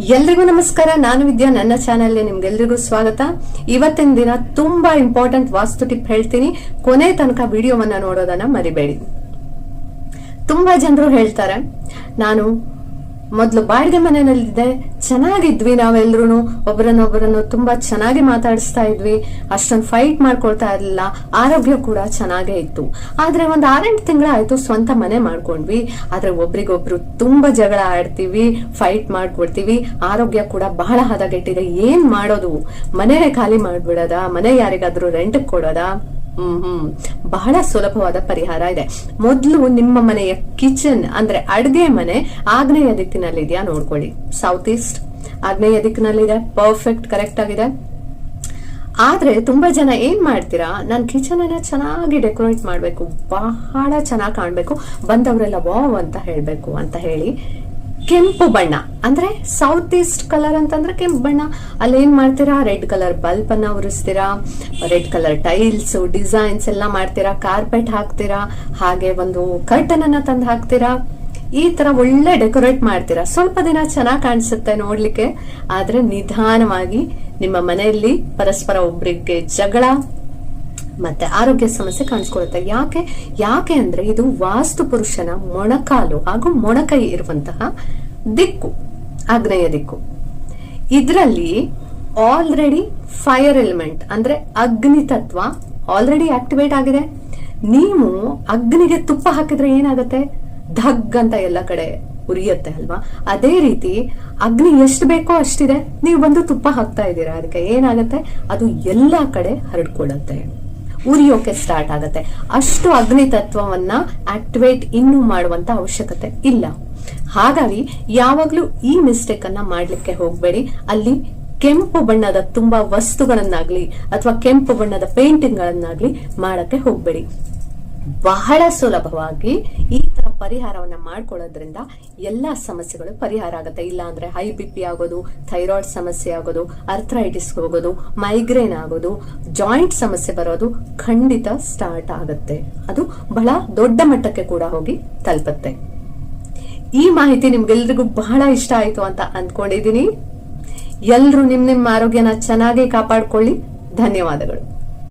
ಎಲ್ರಿಗೂ ನಮಸ್ಕಾರ. ನಾನು ವಿದ್ಯಾ, ನನ್ನ ಚಾನೆಲ್ಗೆ ನಿಮ್ಗೆಲ್ರಿಗೂ ಸ್ವಾಗತ. ಇವತ್ತಿನ ದಿನ ತುಂಬಾ ಇಂಪಾರ್ಟೆಂಟ್ ವಾಸ್ತು ಟಿಪ್ ಹೇಳ್ತೀನಿ. ಕೊನೆ ತನಕ ವಿಡಿಯೋವನ್ನ ನೋಡೋದನ್ನ ಮರಿಬೇಡಿ. ತುಂಬಾ ಜನರು ಹೇಳ್ತಾರೆ, ನಾನು ಮೊದಲು ಬಾಡಿಗೆ ಮನೆಯಲ್ಲಿದ್ದೆ ಚೆನ್ನಾಗಿದ್ವಿ ನಾವೆಲ್ಲರೂ ಒಬ್ಬರನ್ನೊಬ್ಬರನ್ನು ತುಂಬಾ ಚೆನ್ನಾಗಿ ಮಾತಾಡಿಸ್ತಾ ಇದ್ವಿ. ಅಷ್ಟೊಂದು ಫೈಟ್ ಮಾಡ್ಕೊಳ್ತಾ ಇರಲಿಲ್ಲ. ಆರೋಗ್ಯ ಕೂಡ ಚೆನ್ನಾಗೇ ಇತ್ತು. ಆದ್ರೆ ಒಂದ್ ಆರೆಂಟು ತಿಂಗಳಾಯ್ತು, ಸ್ವಂತ ಮನೆ ಮಾಡ್ಕೊಂಡ್ವಿ. ಆದ್ರೆ ಒಬ್ರಿಗೊಬ್ರು ತುಂಬಾ ಜಗಳ ಆಡ್ತೀವಿ ಫೈಟ್ ಮಾಡ್ಕೊಡ್ತೀವಿ ಆರೋಗ್ಯ ಕೂಡ ಬಹಳ ಹದಗೆಟ್ಟಿದೆ. ಏನ್ ಮಾಡೋದು? ಮನೆ ಖಾಲಿ ಮಾಡ್ಬಿಡೋದಾ? ಮನೆ ಯಾರಿಗಾದ್ರೂ ರೆಂಟ್ ಕೊಡೋದಾ? ಹ್ಮ್ ಹ್ಮ್. ಬಹಳ ಸುಲಭವಾದ ಪರಿಹಾರ ಇದೆ. ಮೊದಲು ನಿಮ್ಮ ಮನೆಯ ಕಿಚನ್ ಅಂದ್ರೆ ಅಡುಗೆ ಮನೆ ಆಗ್ನೇಯ ದಿಕ್ಕಿನಲ್ಲಿದೆಯಾ ನೋಡ್ಕೊಳ್ಳಿ. ಸೌತ್ ಈಸ್ಟ್ ಆಗ್ನೇಯ ದಿಕ್ಕಿನಲ್ಲಿದೆ ಪರ್ಫೆಕ್ಟ್ ಕರೆಕ್ಟ್ ಆಗಿದೆ. ಆದ್ರೆ ತುಂಬಾ ಜನ ಏನ್ ಮಾಡ್ತೀರಾ, ನಾನ್ ಕಿಚನ್ ಅನ್ನ ಚೆನ್ನಾಗಿ ಡೆಕೋರೇಟ್ ಮಾಡ್ಬೇಕು, ಬಹಳ ಚೆನ್ನಾಗಿ ಕಾಣ್ಬೇಕು, ಬಂದವರೆಲ್ಲ ವಾವ್ ಅಂತ ಹೇಳ್ಬೇಕು ಅಂತ ಹೇಳಿ ಕೆಂಪು ಬಣ್ಣ. ಅಂದ್ರೆ ಸೌತ್ ಈಸ್ಟ್ ಕಲರ್ ಅಂತಂದ್ರೆ ಕೆಂಪು ಬಣ್ಣ. ಅಲ್ಲಿ ಏನ್ ಮಾಡ್ತೀರಾ? ರೆಡ್ ಕಲರ್ ಬಲ್ಬ್ ಅನ್ನ ಉರಿಸ್ತೀರಾ? ರೆಡ್ ಕಲರ್ ಟೈಲ್ಸ್ ಡಿಸೈನ್ಸ್ ಎಲ್ಲ ಮಾಡ್ತೀರಾ? ಕಾರ್ಪೆಟ್ ಹಾಕ್ತೀರಾ? ಹಾಗೆ ಒಂದು ಕರ್ಟನ್ ಅನ್ನ ತಂದು ಹಾಕ್ತೀರಾ? ಈ ತರ ಒಳ್ಳೆ ಡೆಕೋರೇಟ್ ಮಾಡ್ತೀರಾ? ಸ್ವಲ್ಪ ದಿನ ಚೆನ್ನಾಗಿ ಕಾಣಿಸುತ್ತೆ ನೋಡ್ಲಿಕ್ಕೆ. ಆದ್ರೆ ನಿಧಾನವಾಗಿ ನಿಮ್ಮ ಮನೆಯಲ್ಲಿ ಪರಸ್ಪರ ಒಬ್ರಿಗೆ ಜಗಳ ಮತ್ತೆ ಆರೋಗ್ಯ ಸಮಸ್ಯೆ ಕಾಣಿಸ್ಕೊಳ್ಳುತ್ತೆ. ಯಾಕೆ? ಯಾಕೆ ಅಂದ್ರೆ ಇದು ವಾಸ್ತು ಪುರುಷನ ಮೊಣಕಾಲು ಹಾಗೂ ಮೊಣಕೈ ಇರುವಂತಹ ದಿಕ್ಕು, ಆಗ್ನೇಯ ದಿಕ್ಕು. ಇದರಲ್ಲಿ ಆಲ್ರೆಡಿ ಫೈರ್ ಎಲಿಮೆಂಟ್ ಅಂದ್ರೆ ಅಗ್ನಿ ತತ್ವ ಆಲ್ರೆಡಿ ಆಕ್ಟಿವೇಟ್ ಆಗಿದೆ. ನೀವು ಅಗ್ನಿಗೆ ತುಪ್ಪ ಹಾಕಿದ್ರೆ ಏನಾಗುತ್ತೆ? ಧಗ್ ಅಂತ ಎಲ್ಲ ಕಡೆ ಉರಿಯುತ್ತೆ ಅಲ್ವಾ? ಅದೇ ರೀತಿ ಅಗ್ನಿ ಎಷ್ಟು ಬೇಕೋ ಅಷ್ಟಿದೆ. ನೀವು ಬಂದು ತುಪ್ಪ ಹಾಕ್ತಾ ಇದ್ದೀರಾ. ಅದಕ್ಕೆ ಏನಾಗುತ್ತೆ? ಅದು ಎಲ್ಲಾ ಕಡೆ ಹರಡ್ಕೊಳ್ಳುತ್ತೆ. ಉರಿಯೋಕೆ ಸ್ಟಾರ್ಟ್ ಆಗುತ್ತೆ. ಅಷ್ಟು ಅಗ್ನಿ ತತ್ವವನ್ನ ಆಕ್ಟಿವೇಟ್ ಇನ್ನೂ ಮಾಡುವಂತ ಅವಶ್ಯಕತೆ ಇಲ್ಲ. ಹಾಗಾಗಿ ಯಾವಾಗ್ಲೂ ಈ ಮಿಸ್ಟೇಕ್ ಅನ್ನ ಮಾಡ್ಲಿಕ್ಕೆ ಹೋಗ್ಬೇಡಿ. ಅಲ್ಲಿ ಕೆಂಪು ಬಣ್ಣದ ತುಂಬಾ ವಸ್ತುಗಳನ್ನಾಗ್ಲಿ, ಅಥವಾ ಕೆಂಪು ಬಣ್ಣದ ಪೇಂಟಿಂಗ್ ಗಳನ್ನಾಗ್ಲಿ ಮಾಡಕ್ಕೆ ಹೋಗ್ಬೇಡಿ. ಬಹಳ ಸುಲಭವಾಗಿ ಈ ತರ ಪರಿಹಾರವನ್ನ ಮಾಡ್ಕೊಳ್ಳೋದ್ರಿಂದ ಎಲ್ಲಾ ಸಮಸ್ಯೆಗಳು ಪರಿಹಾರ ಆಗುತ್ತೆ. ಇಲ್ಲ ಅಂದ್ರೆ ಹೈ ಬಿ ಪಿ ಆಗೋದು ಥೈರಾಯ್ಡ್ ಸಮಸ್ಯೆ ಆಗೋದು ಅರ್ಥರೈಟಿಸ್ ಹೋಗೋದು ಮೈಗ್ರೇನ್ ಆಗೋದು ಜಾಯಿಂಟ್ ಸಮಸ್ಯೆ ಬರೋದು ಖಂಡಿತ ಸ್ಟಾರ್ಟ್ ಆಗುತ್ತೆ. ಅದು ಬಹಳ ದೊಡ್ಡ ಮಟ್ಟಕ್ಕೆ ಕೂಡ ಹೋಗಿ ತಲುಪುತ್ತೆ. ಈ ಮಾಹಿತಿ ನಿಮ್ಗೆಲ್ರಿಗೂ ಬಹಳ ಇಷ್ಟ ಆಯ್ತು ಅಂತ ಅಂದ್ಕೊಂಡಿದೀನಿ ಎಲ್ರು ನಿಮ್ ನಿಮ್ಮ ಆರೋಗ್ಯನ ಚೆನ್ನಾಗಿ ಕಾಪಾಡ್ಕೊಳ್ಳಿ. ಧನ್ಯವಾದಗಳು.